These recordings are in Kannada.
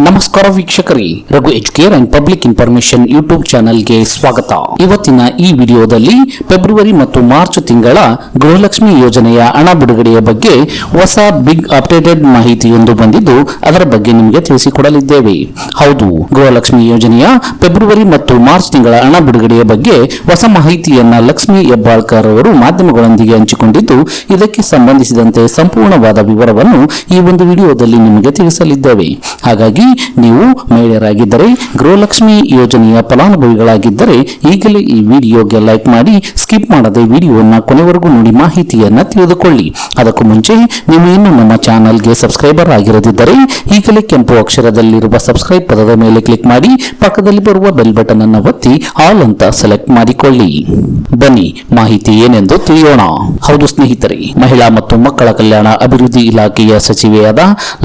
ನಮಸ್ಕಾರ ವೀಕ್ಷಕರಿ, Raghu Educare and public information YouTube ಚಾನೆಲ್ಗೆ ಸ್ವಾಗತ. ಇವತ್ತಿನ ಈ ವಿಡಿಯೋದಲ್ಲಿ ಫೆಬ್ರವರಿ ಮತ್ತು ಮಾರ್ಚ್ ತಿಂಗಳ ಗೃಹಲಕ್ಷ್ಮಿ ಯೋಜನೆಯ ಹಣ ಬಿಡುಗಡೆಯ ಬಗ್ಗೆ ಹೊಸ ಬಿಗ್ ಅಪ್ಡೇಟೆಡ್ ಮಾಹಿತಿಯೊಂದು ಬಂದಿದ್ದು, ಅದರ ಬಗ್ಗೆ ನಿಮಗೆ ತಿಳಿಸಿಕೊಡಲಿದ್ದೇವೆ. ಹೌದು, ಗೃಹಲಕ್ಷ್ಮಿ ಯೋಜನೆಯ ಫೆಬ್ರವರಿ ಮತ್ತು ಮಾರ್ಚ್ ತಿಂಗಳ ಹಣ ಬಿಡುಗಡೆಯ ಬಗ್ಗೆ ಹೊಸ ಮಾಹಿತಿಯನ್ನ ಲಕ್ಷ್ಮಿ ಹೆಬ್ಬಾಳ್ಕರ್ ಅವರು ಮಾಧ್ಯಮಗಳೊಂದಿಗೆ ಹಂಚಿಕೊಂಡಿದ್ದು, ಇದಕ್ಕೆ ಸಂಬಂಧಿಸಿದಂತೆ ಸಂಪೂರ್ಣವಾದ ವಿವರವನ್ನು ಈ ಒಂದು ವಿಡಿಯೋದಲ್ಲಿ ನಿಮಗೆ ತಿಳಿಸಲಿದ್ದೇವೆ. ಹಾಗಾಗಿ ನೀವು ಮಹಿಳೆಯರಾಗಿದ್ದರೆ, ಗೃಹಲಕ್ಷ್ಮಿ ಯೋಜನೆಯ ಫಲಾನುಭವಿಗಳಾಗಿದ್ದರೆ, ಈಗಲೇ ಈ ವಿಡಿಯೋಗೆ ಲೈಕ್ ಮಾಡಿ, ಸ್ಕಿಪ್ ಮಾಡದೆ ವಿಡಿಯೋವನ್ನು ಕೊನೆವರೆಗೂ ನೋಡಿ ಮಾಹಿತಿಯನ್ನ ತಿಳಿದುಕೊಳ್ಳಿ. ಅದಕ್ಕೂ ಮುಂಚೆ, ನೀವು ಇನ್ನು ನಮ್ಮ ಚಾನಲ್ಗೆ ಸಬ್ಸ್ಕ್ರೈಬರ್ ಆಗಿರದಿದ್ದರೆ, ಈಗಲೇ ಕೆಂಪು ಅಕ್ಷರದಲ್ಲಿರುವ ಸಬ್ಸ್ಕ್ರೈಬ್ ಪದದ ಮೇಲೆ ಕ್ಲಿಕ್ ಮಾಡಿ, ಪಕ್ಕದಲ್ಲಿ ಬರುವ ಬೆಲ್ ಬಟನ್ ಅನ್ನು ಒತ್ತಿ ಆಲ್ ಅಂತ ಸೆಲೆಕ್ಟ್ ಮಾಡಿಕೊಳ್ಳಿ. ಬನ್ನಿ, ಮಾಹಿತಿ ಏನೆಂದು ತಿಳಿಯೋಣ. ಹೌದು ಸ್ನೇಹಿತರೆ, ಮಹಿಳಾ ಮತ್ತು ಮಕ್ಕಳ ಕಲ್ಯಾಣ ಅಭಿವೃದ್ಧಿ ಇಲಾಖೆಯ ಸಚಿವೆಯಾದ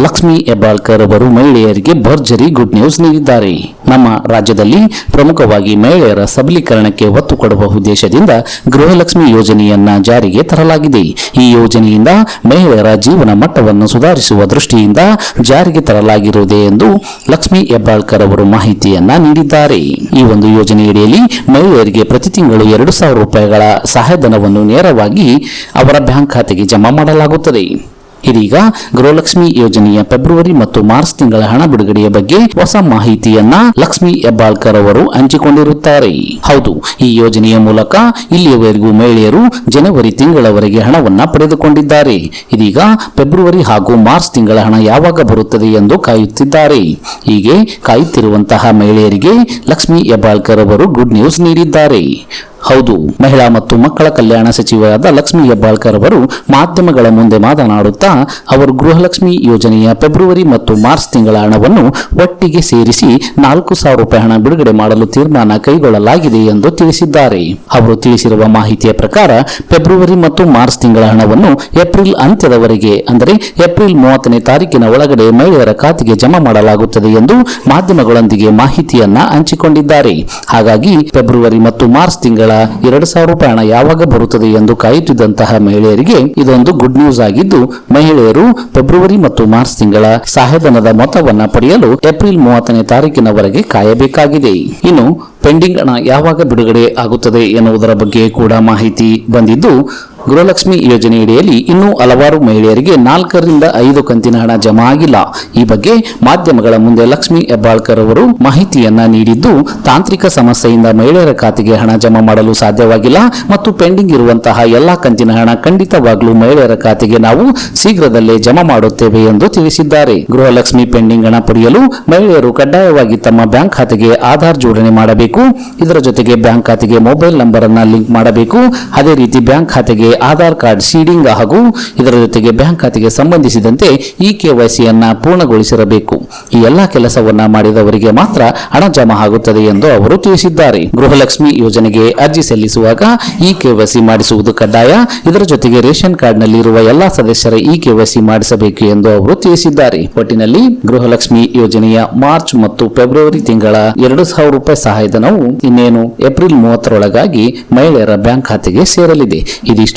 ಲಕ್ಷ್ಮಿ ಹೆಬ್ಬಾಳ್ಕರ್ ಅವರು ಮಹಿಳೆಯರಿಗೆ ಭರ್ಜರಿ ಗುಡ್ ನ್ಯೂಸ್ ನೀಡಿದ್ದಾರೆ. ನಮ್ಮ ರಾಜ್ಯದಲ್ಲಿ ಪ್ರಮುಖವಾಗಿ ಮಹಿಳೆಯರ ಸಬಲೀಕರಣಕ್ಕೆ ಒತ್ತು ಕೊಡುವ ಉದ್ದೇಶದಿಂದ ಗೃಹಲಕ್ಷ್ಮಿ ಯೋಜನೆಯನ್ನ ಜಾರಿಗೆ ತರಲಾಗಿದೆ. ಈ ಯೋಜನೆಯಿಂದ ಮಹಿಳೆಯರ ಜೀವನ ಮಟ್ಟವನ್ನು ಸುಧಾರಿಸುವ ದೃಷ್ಟಿಯಿಂದ ಜಾರಿಗೆ ತರಲಾಗಿರುವುದೇ ಎಂದು ಲಕ್ಷ್ಮಿ ಹೆಬ್ಬಾಳ್ಕರ್ ಅವರು ಮಾಹಿತಿಯನ್ನ ನೀಡಿದ್ದಾರೆ. ಈ ಒಂದು ಯೋಜನೆಯಡಿಯಲ್ಲಿ ಮಹಿಳೆಯರಿಗೆ ಪ್ರತಿ ತಿಂಗಳು ಎರಡು ಸಾವಿರ ರೂಪಾಯಿಗಳ ಸಹಾಯಧನವನ್ನು ನೇರವಾಗಿ ಅವರ ಬ್ಯಾಂಕ್ ಖಾತೆಗೆ ಜಮಾ ಮಾಡಲಾಗುತ್ತದೆ. ಇದೀಗ ಗೃಹಲಕ್ಷ್ಮಿ ಯೋಜನೆಯ ಫೆಬ್ರವರಿ ಮತ್ತು ಮಾರ್ಚ್ ತಿಂಗಳ ಹಣ ಬಿಡುಗಡೆಯ ಬಗ್ಗೆ ಹೊಸ ಮಾಹಿತಿಯನ್ನ ಲಕ್ಷ್ಮಿ ಹೆಬ್ಬಾಳ್ಕರ್ ಅವರು ಹಂಚಿಕೊಂಡಿರುತ್ತಾರೆ. ಹೌದು, ಈ ಯೋಜನೆಯ ಮೂಲಕ ಇಲ್ಲಿಯವರೆಗೂ ಮಹಿಳೆಯರು ಜನವರಿ ತಿಂಗಳವರೆಗೆ ಹಣವನ್ನ ಪಡೆದುಕೊಂಡಿದ್ದಾರೆ. ಇದೀಗ ಫೆಬ್ರವರಿ ಹಾಗೂ ಮಾರ್ಚ್ ತಿಂಗಳ ಹಣ ಯಾವಾಗ ಬರುತ್ತದೆ ಎಂದು ಕಾಯುತ್ತಿದ್ದಾರೆ. ಹೀಗೆ ಕಾಯುತ್ತಿರುವಂತಹ ಮಹಿಳೆಯರಿಗೆ ಲಕ್ಷ್ಮಿ ಹೆಬ್ಬಾಳ್ಕರ್ ಅವರು ಗುಡ್ ನ್ಯೂಸ್ ನೀಡಿದ್ದಾರೆ. ಹೌದು. ಮಹಿಳಾ ಮತ್ತು ಮಕ್ಕಳ ಕಲ್ಯಾಣ ಸಚಿವರಾದ ಲಕ್ಷ್ಮಿ ಹೆಬ್ಬಾಳ್ಕರ್ ಅವರು ಮಾಧ್ಯಮಗಳ ಮುಂದೆ ಮಾತನಾಡುತ್ತಾ, ಅವರು ಗೃಹಲಕ್ಷ್ಮಿ ಯೋಜನೆಯ ಫೆಬ್ರವರಿ ಮತ್ತು ಮಾರ್ಚ್ ತಿಂಗಳ ಹಣವನ್ನು ಒಟ್ಟಿಗೆ ಸೇರಿಸಿ ನಾಲ್ಕು ಸಾವಿರ ರೂಪಾಯಿ ಹಣ ಬಿಡುಗಡೆ ಮಾಡಲು ತೀರ್ಮಾನ ಕೈಗೊಳ್ಳಲಾಗಿದೆ ಎಂದು ತಿಳಿಸಿದ್ದಾರೆ. ಅವರು ತಿಳಿಸಿರುವ ಮಾಹಿತಿಯ ಪ್ರಕಾರ, ಫೆಬ್ರವರಿ ಮತ್ತು ಮಾರ್ಚ್ ತಿಂಗಳ ಹಣವನ್ನು ಏಪ್ರಿಲ್ ಅಂತ್ಯದವರೆಗೆ, ಅಂದರೆ ಏಪ್ರಿಲ್ ಮೂವತ್ತನೇ ತಾರೀಕಿನ ಒಳಗಡೆ ಮಹಿಳೆಯರ ಖಾತೆಗೆ ಜಮಾ ಮಾಡಲಾಗುತ್ತದೆ ಎಂದು ಮಾಧ್ಯಮಗಳೊಂದಿಗೆ ಮಾಹಿತಿಯನ್ನ ಹಂಚಿಕೊಂಡಿದ್ದಾರೆ. ಹಾಗಾಗಿ, ಫೆಬ್ರವರಿ ಮತ್ತು ಮಾರ್ಚ್ ತಿಂಗಳ ಎರಡು ಸಾವಿರ ರೂಪಾಯಿ ಹಣ ಯಾವಾಗ ಬರುತ್ತದೆ ಎಂದು ಕಾಯುತ್ತಿದ್ದಂತಹ ಮಹಿಳೆಯರಿಗೆ ಇದೊಂದು ಗುಡ್ ನ್ಯೂಸ್ ಆಗಿದ್ದು, ಮಹಿಳೆಯರು ಫೆಬ್ರವರಿ ಮತ್ತು ಮಾರ್ಚ್ ತಿಂಗಳ ಸಹಾಯಧನದ ಮೊತ್ತವನ್ನು ಪಡೆಯಲು ಏಪ್ರಿಲ್ ಮೂವತ್ತನೇ ತಾರೀಕಿನವರೆಗೆ ಕಾಯಬೇಕಾಗಿದೆ. ಇನ್ನು, ಪೆಂಡಿಂಗ್ ಹಣ ಯಾವಾಗ ಬಿಡುಗಡೆ ಆಗುತ್ತದೆ ಎನ್ನುವುದರ ಬಗ್ಗೆ ಕೂಡ ಮಾಹಿತಿ ಬಂದಿದ್ದು ಗೃಹಲಕ್ಷ್ಮಿ ಯೋಜನೆಯಡಿಯಲ್ಲಿ ಇನ್ನೂ ಹಲವಾರು ಮಹಿಳೆಯರಿಗೆ ನಾಲ್ಕರಿಂದ ಐದು ಕಂತಿನ ಹಣ ಜಮಾ ಆಗಿಲ್ಲ. ಈ ಬಗ್ಗೆ ಮಾಧ್ಯಮಗಳ ಮುಂದೆ ಲಕ್ಷ್ಮಿ ಹೆಬ್ಬಾಳ್ಕರ್ ಅವರು ಮಾಹಿತಿಯನ್ನ ನೀಡಿದ್ದು, ತಾಂತ್ರಿಕ ಸಮಸ್ಯೆಯಿಂದ ಮಹಿಳೆಯರ ಖಾತೆಗೆ ಹಣ ಜಮಾ ಮಾಡಲು ಸಾಧ್ಯವಾಗಿಲ್ಲ ಮತ್ತು ಪೆಂಡಿಂಗ್ ಇರುವಂತಹ ಎಲ್ಲಾ ಕಂತಿನ ಹಣ ಖಂಡಿತವಾಗಲೂ ಮಹಿಳೆಯರ ಖಾತೆಗೆ ನಾವು ಶೀಘ್ರದಲ್ಲೇ ಜಮಾ ಮಾಡುತ್ತೇವೆ ಎಂದು ತಿಳಿಸಿದ್ದಾರೆ. ಗೃಹಲಕ್ಷ್ಮಿ ಪೆಂಡಿಂಗ್ ಹಣ ಪಡೆಯಲು ಮಹಿಳೆಯರು ಕಡ್ಡಾಯವಾಗಿ ತಮ್ಮ ಬ್ಯಾಂಕ್ ಖಾತೆಗೆ ಆಧಾರ್ ಜೋಡಣೆ ಮಾಡಬೇಕು. ಇದರ ಜೊತೆಗೆ ಬ್ಯಾಂಕ್ ಖಾತೆಗೆ ಮೊಬೈಲ್ ನಂಬರ್ ಅನ್ನ ಲಿಂಕ್ ಮಾಡಬೇಕು. ಅದೇ ರೀತಿ ಬ್ಯಾಂಕ್ ಖಾತೆಗೆ ಆಧಾರ್ ಕಾರ್ಡ್ ಸೀಡಿಂಗ್ ಹಾಗೂ ಇದರ ಜೊತೆಗೆ ಬ್ಯಾಂಕ್ ಖಾತೆಗೆ ಸಂಬಂಧಿಸಿದಂತೆ ಈ ಕೆವೈಸಿಯನ್ನ ಪೂರ್ಣಗೊಳಿಸಿರಬೇಕು. ಈ ಎಲ್ಲಾ ಕೆಲಸವನ್ನ ಮಾಡಿದವರಿಗೆ ಮಾತ್ರ ಹಣ ಜಮಾ ಆಗುತ್ತದೆ ಎಂದು ಅವರು ತಿಳಿಸಿದ್ದಾರೆ. ಗೃಹಲಕ್ಷ್ಮಿ ಯೋಜನೆಗೆ ಅರ್ಜಿ ಸಲ್ಲಿಸುವಾಗ ಇ ಕೆವೈಸಿ ಮಾಡಿಸುವುದು ಕಡ್ಡಾಯ. ಇದರ ಜೊತೆಗೆ ರೇಷನ್ ಕಾರ್ಡ್ನಲ್ಲಿ ಇರುವ ಎಲ್ಲಾ ಸದಸ್ಯರ ಇ ಕೆವೈಸಿ ಮಾಡಿಸಬೇಕು ಎಂದು ಅವರು ತಿಳಿಸಿದ್ದಾರೆ. ಒಟ್ಟಿನಲ್ಲಿ ಗೃಹಲಕ್ಷ್ಮಿ ಯೋಜನೆಯ ಮಾರ್ಚ್ ಮತ್ತು ಫೆಬ್ರವರಿ ತಿಂಗಳ ಎರಡು ಸಾವಿರ ರೂಪಾಯಿ ಸಹಾಯಧನವು ಇನ್ನೇನು ಏಪ್ರಿಲ್ ಮೂವತ್ತರೊಳಗಾಗಿ ಮಹಿಳೆಯರ ಬ್ಯಾಂಕ್ ಖಾತೆಗೆ ಸೇರಲಿದೆ. ಇದಿಷ್ಟು.